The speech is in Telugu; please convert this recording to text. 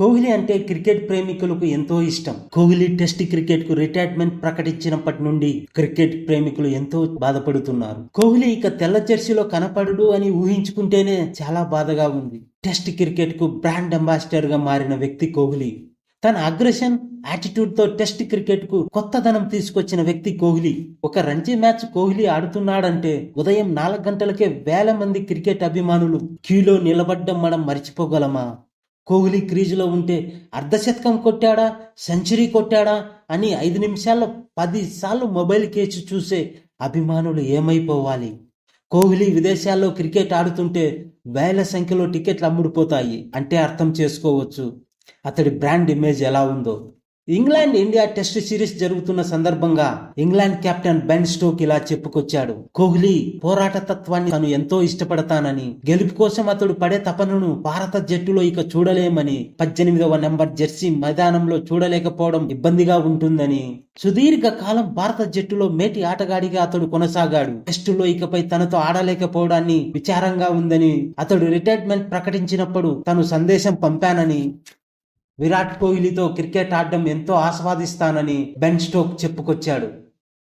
కోహ్లీ అంటే క్రికెట్ ప్రేమికులకు ఎంతో ఇష్టం. కోహ్లీ టెస్ట్ క్రికెట్కు రిటైర్మెంట్ ప్రకటించినప్పటి నుండి క్రికెట్ ప్రేమికులు ఎంతో బాధపడుతున్నారు. కోహ్లీ ఇక తెల్ల జెర్సీలో కనపడడు అని ఊహించుకుంటేనే చాలా బాధగా ఉంది. టెస్ట్ క్రికెట్కు బ్రాండ్ అంబాసిడర్గా మారిన వ్యక్తి కోహ్లీ. తన అగ్రెషన్ యాటిట్యూడ్తో టెస్ట్ క్రికెట్కు కొత్తదనం తీసుకొచ్చిన వ్యక్తి కోహ్లీ. ఒక రంజీ మ్యాచ్ కోహ్లీ ఆడుతున్నాడంటే ఉదయం నాలుగు గంటలకే వేల మంది క్రికెట్ అభిమానులు క్యూలో నిలబడ్డం మనం మర్చిపోగలమా? కోహ్లీ క్రీజులో ఉంటే అర్ధశతకం కొట్టాడా? సెంచరీ కొట్టాడా? అని ఐదు నిమిషాల్లో పదిసార్లు మొబైల్ కేసు చూసే అభిమానులు ఏమైపోవాలి? కోహ్లీ విదేశాల్లో క్రికెట్ ఆడుతుంటే వేల సంఖ్యలో టికెట్లు అమ్ముడుపోతాయి అంటే అర్థం చేసుకోవచ్చు. అతడి బ్రాండ్ ఇమేజ్ ఎలా ఉందో. ఇంగ్లాండ్ ఇండియా టెస్ట్ సిరీస్ జరుగుతున్న సందర్భంగా ఇంగ్లాండ్ కెప్టెన్ బెన్ స్టోక్ ఇలా చెప్పుకొచ్చాడు. కోహ్లీ పోరాట తత్వాన్ని తను ఎంతో ఇష్టపడతానని గెలుపు కోసం అతడు పడే తపనను భారత జట్టులో ఇక చూడలేమని పద్దెనిమిదవ నెంబర్ జెర్సీ మైదానంలో చూడలేకపోవడం ఇబ్బందిగా ఉంటుందని. సుదీర్ఘ కాలం భారత జట్టులో మేటి ఆటగాడిగా అతడు కొనసాగాడు. టెస్టులో ఇకపై తనతో ఆడలేకపోవడాన్ని విచారంగా ఉందని అతడు రిటైర్మెంట్ ప్రకటించినప్పుడు తను సందేశం పంపానని విరాట్ కోహ్లీతో క్రికెట్ ఆడడం ఎంతో ఆస్వాదిస్తానని బెన్ స్టోక్ చెప్పుకొచ్చాడు.